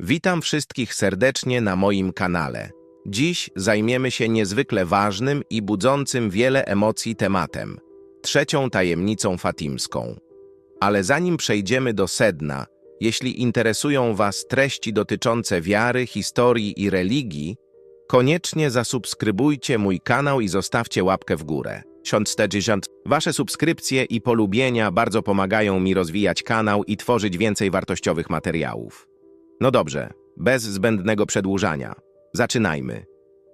Witam wszystkich serdecznie na moim kanale. Dziś zajmiemy się niezwykle ważnym i budzącym wiele emocji tematem trzecią tajemnicą fatimską. Ale zanim przejdziemy do sedna, jeśli interesują Was treści dotyczące wiary, historii i religii, koniecznie zasubskrybujcie mój kanał i zostawcie łapkę w górę. 140. Wasze subskrypcje i polubienia bardzo pomagają mi rozwijać kanał i tworzyć więcej wartościowych materiałów. No dobrze, bez zbędnego przedłużania. Zaczynajmy.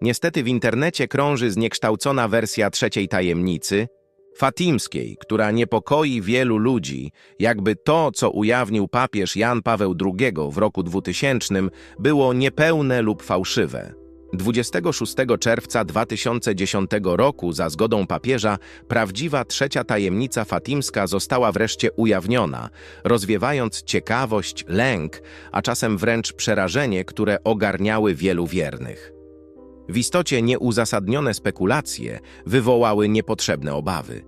Niestety w internecie krąży zniekształcona wersja trzeciej tajemnicy, fatimskiej, która niepokoi wielu ludzi, jakby to, co ujawnił papież Jan Paweł II w roku 2000, było niepełne lub fałszywe. 26 czerwca 2010 roku za zgodą papieża prawdziwa trzecia tajemnica fatimska została wreszcie ujawniona, rozwiewając ciekawość, lęk, a czasem wręcz przerażenie, które ogarniały wielu wiernych. W istocie nieuzasadnione spekulacje wywołały niepotrzebne obawy.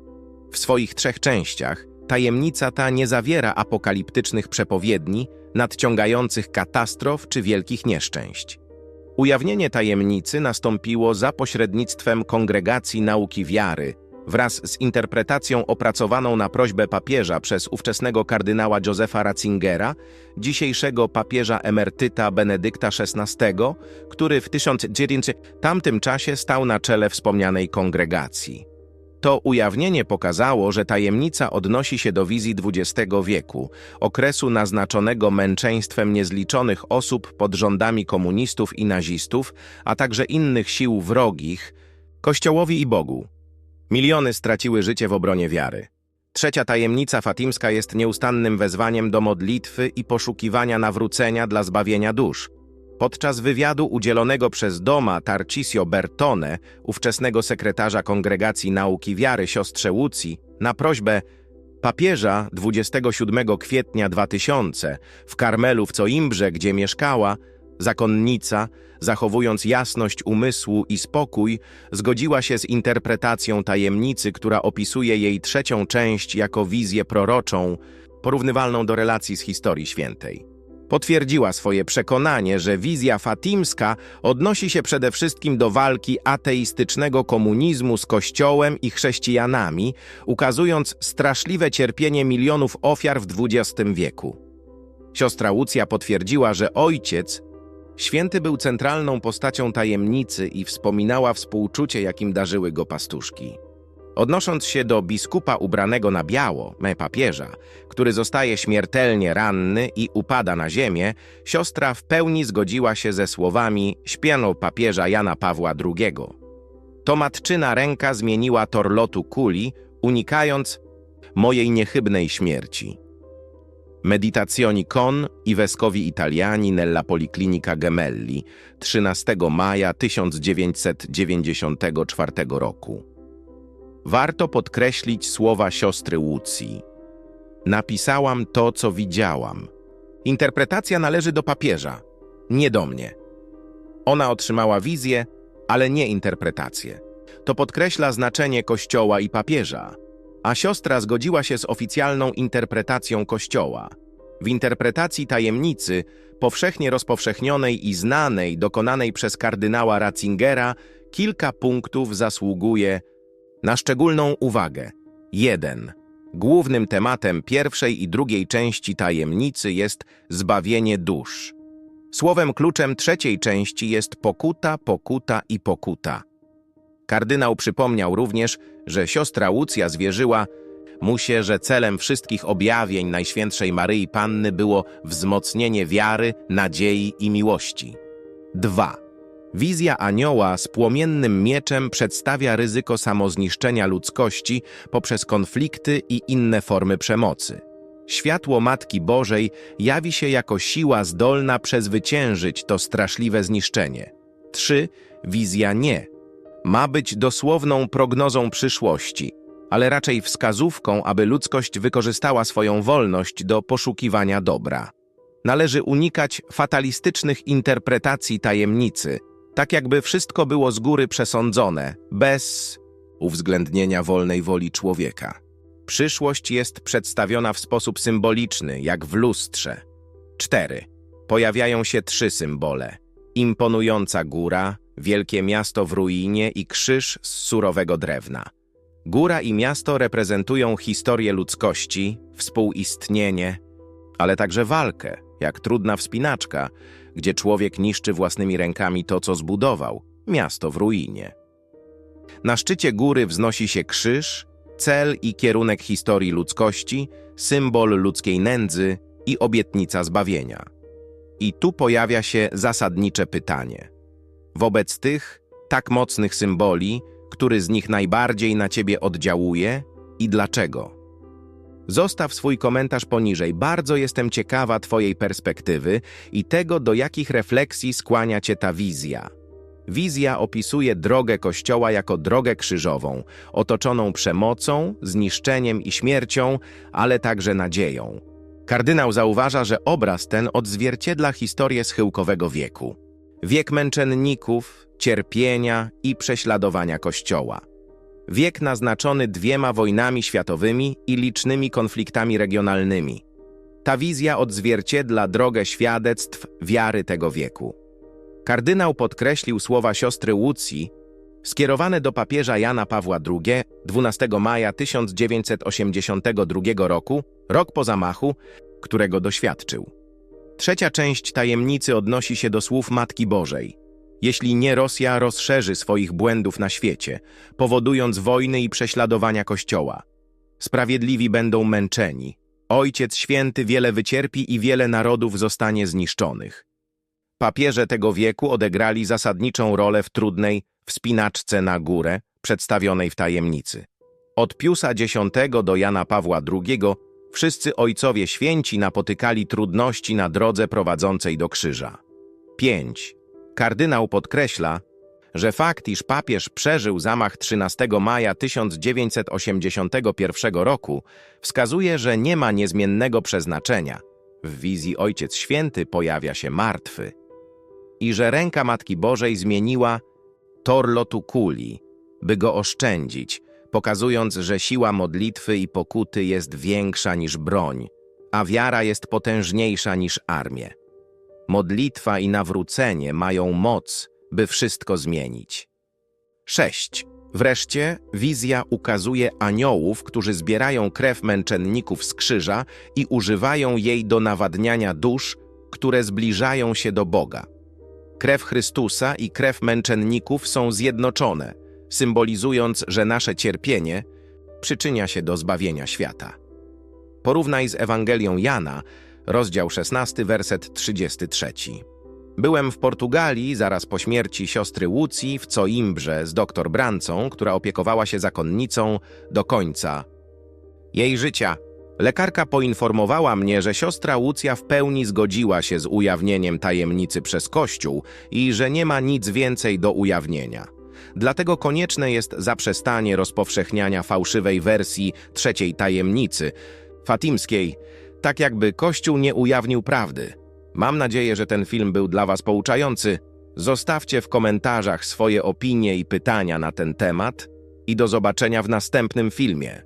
W swoich trzech częściach tajemnica ta nie zawiera apokaliptycznych przepowiedni, nadciągających katastrof czy wielkich nieszczęść. Ujawnienie tajemnicy nastąpiło za pośrednictwem Kongregacji Nauki Wiary, wraz z interpretacją opracowaną na prośbę papieża przez ówczesnego kardynała Józefa Ratzingera, dzisiejszego papieża emerytyta Benedykta XVI, który w 1900 tamtym czasie stał na czele wspomnianej kongregacji. To ujawnienie pokazało, że tajemnica odnosi się do wizji XX wieku, okresu naznaczonego męczeństwem niezliczonych osób pod rządami komunistów i nazistów, a także innych sił wrogich, Kościołowi i Bogu. Miliony straciły życie w obronie wiary. Trzecia tajemnica fatimska jest nieustannym wezwaniem do modlitwy i poszukiwania nawrócenia dla zbawienia dusz. Podczas wywiadu udzielonego przez Doma Tarcisio Bertone, ówczesnego sekretarza Kongregacji Nauki Wiary siostrze Łucji, na prośbę papieża 27 kwietnia 2000 w Karmelu w Coimbrze, gdzie mieszkała, zakonnica, zachowując jasność umysłu i spokój, zgodziła się z interpretacją tajemnicy, która opisuje jej trzecią część jako wizję proroczą, porównywalną do relacji z historii świętej. Potwierdziła swoje przekonanie, że wizja fatimska odnosi się przede wszystkim do walki ateistycznego komunizmu z Kościołem i chrześcijanami, ukazując straszliwe cierpienie milionów ofiar w XX wieku. Siostra Łucja potwierdziła, że ojciec, święty był centralną postacią tajemnicy i wspominała współczucie, jakim darzyły go pastuszki. Odnosząc się do biskupa ubranego na biało, me papieża, który zostaje śmiertelnie ranny i upada na ziemię, siostra w pełni zgodziła się ze słowami śpiano papieża Jana Pawła II. To matczyna ręka zmieniła tor lotu kuli, unikając mojej niechybnej śmierci. Meditazioni con i vescovi italiani nella Policlinica Gemelli 13 maja 1994 roku. Warto podkreślić słowa siostry Łucji. Napisałam to, co widziałam. Interpretacja należy do papieża, nie do mnie. Ona otrzymała wizję, ale nie interpretację. To podkreśla znaczenie Kościoła i papieża, a siostra zgodziła się z oficjalną interpretacją Kościoła. W interpretacji tajemnicy, powszechnie rozpowszechnionej i znanej, dokonanej przez kardynała Ratzingera, kilka punktów zasługuje na szczególną uwagę. 1. Głównym tematem pierwszej i drugiej części tajemnicy jest zbawienie dusz. Słowem kluczem trzeciej części jest pokuta, pokuta i pokuta. Kardynał przypomniał również, że siostra Łucja zwierzyła mu się, że celem wszystkich objawień Najświętszej Maryi Panny było wzmocnienie wiary, nadziei i miłości. 2. Wizja anioła z płomiennym mieczem przedstawia ryzyko samozniszczenia ludzkości poprzez konflikty i inne formy przemocy. Światło Matki Bożej jawi się jako siła zdolna przezwyciężyć to straszliwe zniszczenie. 3. Wizja nie. Ma być dosłowną prognozą przyszłości, ale raczej wskazówką, aby ludzkość wykorzystała swoją wolność do poszukiwania dobra. Należy unikać fatalistycznych interpretacji tajemnicy, tak jakby wszystko było z góry przesądzone, bez uwzględnienia wolnej woli człowieka. Przyszłość jest przedstawiona w sposób symboliczny, jak w lustrze. 4. pojawiają się trzy symbole. Imponująca góra, wielkie miasto w ruinie i krzyż z surowego drewna. Góra i miasto reprezentują historię ludzkości, współistnienie, ale także walkę, jak trudna wspinaczka, gdzie człowiek niszczy własnymi rękami to, co zbudował, miasto w ruinie. Na szczycie góry wznosi się krzyż, cel i kierunek historii ludzkości, symbol ludzkiej nędzy i obietnica zbawienia. I tu pojawia się zasadnicze pytanie. Wobec tych tak mocnych symboli, który z nich najbardziej na ciebie oddziałuje i dlaczego? Zostaw swój komentarz poniżej. Bardzo jestem ciekawa Twojej perspektywy i tego, do jakich refleksji skłania Cię ta wizja. Wizja opisuje drogę Kościoła jako drogę krzyżową, otoczoną przemocą, zniszczeniem i śmiercią, ale także nadzieją. Kardynał zauważa, że obraz ten odzwierciedla historię schyłkowego wieku. Wiek męczenników, cierpienia i prześladowania Kościoła. Wiek naznaczony dwiema wojnami światowymi i licznymi konfliktami regionalnymi. Ta wizja odzwierciedla drogę świadectw wiary tego wieku. Kardynał podkreślił słowa siostry Łucji, skierowane do papieża Jana Pawła II 12 maja 1982 roku, rok po zamachu, którego doświadczył. Trzecia część tajemnicy odnosi się do słów Matki Bożej. Jeśli nie Rosja rozszerzy swoich błędów na świecie, powodując wojny i prześladowania Kościoła. Sprawiedliwi będą męczeni. Ojciec Święty wiele wycierpi i wiele narodów zostanie zniszczonych. Papieże tego wieku odegrali zasadniczą rolę w trudnej wspinaczce na górę, przedstawionej w tajemnicy. Od Piusa X do Jana Pawła II wszyscy ojcowie święci napotykali trudności na drodze prowadzącej do krzyża. 5. Kardynał podkreśla, że fakt, iż papież przeżył zamach 13 maja 1981 roku, wskazuje, że nie ma niezmiennego przeznaczenia. W wizji Ojciec Święty pojawia się martwy. I że ręka Matki Bożej zmieniła tor lotu kuli, by go oszczędzić, pokazując, że siła modlitwy i pokuty jest większa niż broń, a wiara jest potężniejsza niż armię. Modlitwa i nawrócenie mają moc, by wszystko zmienić. 6. Wreszcie wizja ukazuje aniołów, którzy zbierają krew męczenników z krzyża i używają jej do nawadniania dusz, które zbliżają się do Boga. Krew Chrystusa i krew męczenników są zjednoczone, symbolizując, że nasze cierpienie przyczynia się do zbawienia świata. Porównaj z Ewangelią Jana, rozdział 16, werset 33. Byłem w Portugalii zaraz po śmierci siostry Łucji w Coimbrze z doktor Brancą, która opiekowała się zakonnicą do końca jej życia. Lekarka poinformowała mnie, że siostra Łucja w pełni zgodziła się z ujawnieniem tajemnicy przez Kościół i że nie ma nic więcej do ujawnienia. Dlatego konieczne jest zaprzestanie rozpowszechniania fałszywej wersji trzeciej tajemnicy, fatimskiej, tak jakby Kościół nie ujawnił prawdy. Mam nadzieję, że ten film był dla Was pouczający. Zostawcie w komentarzach swoje opinie i pytania na ten temat i do zobaczenia w następnym filmie.